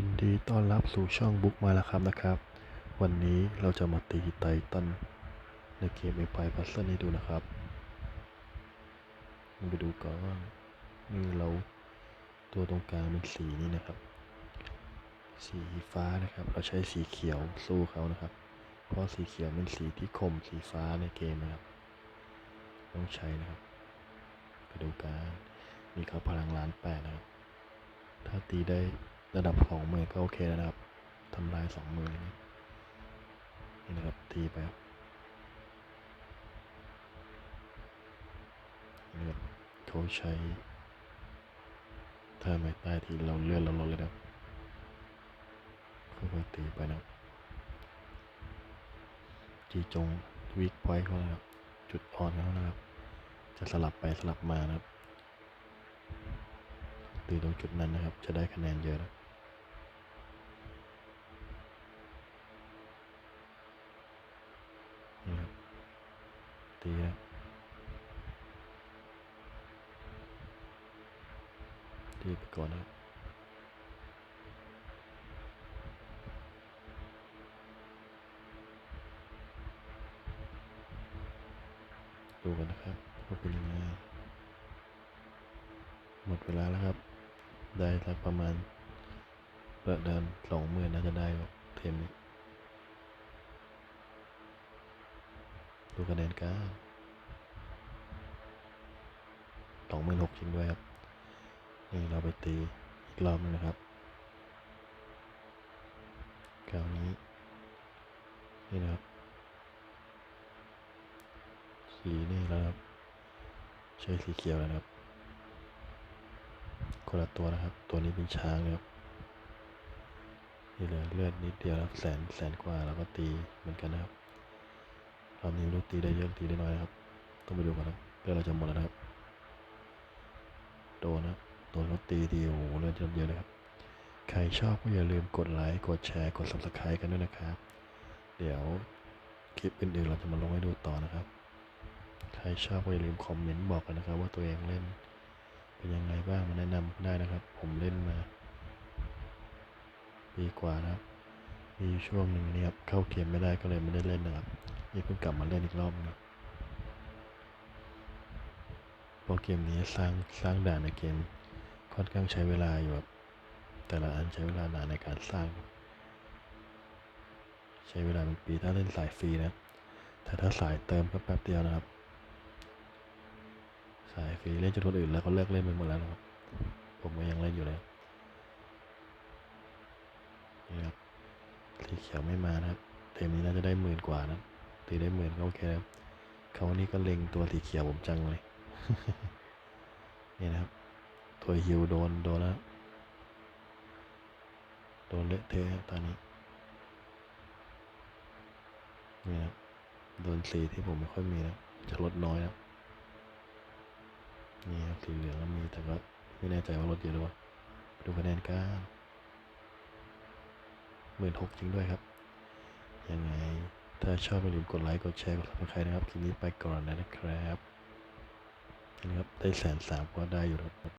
ยินดีต้อนรับสู่ช่องบุ๊กมาแล้วครับนะครับ วันนี้เราจะมาตีไททันในเกมเอพายพัซเซิลให้ดูนะครับมาไปดูก่อนว่านี่เราตัวตรงกลางเป็นสีนี้นะครับ สีฟ้านะครับ เราใช้สีเขียวสู้เขานะครับ เพราะสีเขียวเป็นสีที่คมสีฟ้าในเกมนะครับ ต้องใช้นะครับ ไปดูกันนี่เขาพลังล้านแปดนะครับ ถ้าตีได้ ระดับสองหมื่นก็โอเคแล้วนะครับทำลายสองหมื่นนี้นี่นะครับตีไปครับนี่ครับเขาใช้ถ้าไม่ใต้ทีเราเลื่อนเราลดเลยนะครับค่อยๆตีไปนะครับจีจงวิกพอยต์เขานะครับ จุดอ่อนเขานะครับ จะสลับไปสลับมานะครับตีตรงจุดนั้นนะครับ จะได้คะแนนเยอะนะนี่ครับ ตีนะตีไปก่อนนะดูกันนะครับว่าเป็นยังไงหมดเวลาแล้วครับ ได้สักประมาณประเดินสองหมื่นน่าจะได้ครับเทมนี้ ดูคะแนนกันสองหมื่นหกจริงด้วยครับ นี่เราไปตีอีกรอบนึงนะครับคราวนี้ นี่นะครับ สีนี่แล้วครับ ใช้สีเขียวแล้วนะครับ คนละตัวนะครับ ตัวนี้เป็นช้างนะครับนี่เลยเลือดนิดเดียวครับแสนแสนกว่าแล้วก็ตีเหมือนกันนะครับ รอบนี้ไม่รู้ตีได้เยอะตีได้น้อยนะครับ ต้องไปดูก่อนนะเลือดเราจะหมดแล้วนะครับ โดนนะครับโดนเขาตีดีโอ้โหเลือดเยอะเลยครับใครชอบก็อย่าลืมกดไลค์กดแชร์กด subscribe กันด้วยนะครับ เดี๋ยวคลิปอื่นๆเราจะมาลงให้ดูต่อนะครับ ใครชอบก็อย่าลืมคอมเมนต์บอกกันนะครับ ว่าตัวเองเล่นเป็นยังไงบ้างมาแนะนำได้นะครับ ผมเล่นมาปีกว่านะครับ มีช่วงหนึ่งเนี่ยครับเข้าเกมไม่ได้ก็เลยไม่ได้เล่นนะครับ นี่เพิ่งกลับมาเล่นอีกรอบนึงเพรเกมนี้สร้างสร้างด่านในเกมค่อนข้างใช้เวลาอยู่ครับแต่ละอันใช้เวลานานในการสร้าง ใช้เวลาเป็นปีถ้าเล่นสายฟรีนะแต่ถ้าสายเติมก็แป๊บเดียวนะครับ สายฟรีเล่นจนคนอื่นแล้วเขาเลิกเล่นไปหมดแล้วนะครับ ผมก็ยังเล่นอยู่เลยนี่ครับสีเขียวไม่มานะครับเทมนี้น่าจะได้หมื่นกว่านะ ตีได้หมื่นก็โอเคครับเขานี่ก็เล็งตัวสีเขียวผมจังเลย นี่นะครับ ตัวฮิวโดนโดนแล้ว โดนเละเทะตอนนี้ นี่ครับโดนสีที่ผมไม่ค่อยมีนะจะลดน้อยนะนี่ครับสีเหลืองก็มีแต่ก็ไม่แน่ใจว่ารถเยอะหรือเปล่าดูคะแนนกันหมื่นหกจริงด้วยครับ ยังไง ถ้าชอบอย่าลืมกดไลค์กดแชร์กดซับสไครต์นะครับคลิปนี้ไปก่อนนะครับนะครับได้แสนสามก็ได้อยู่แล้ว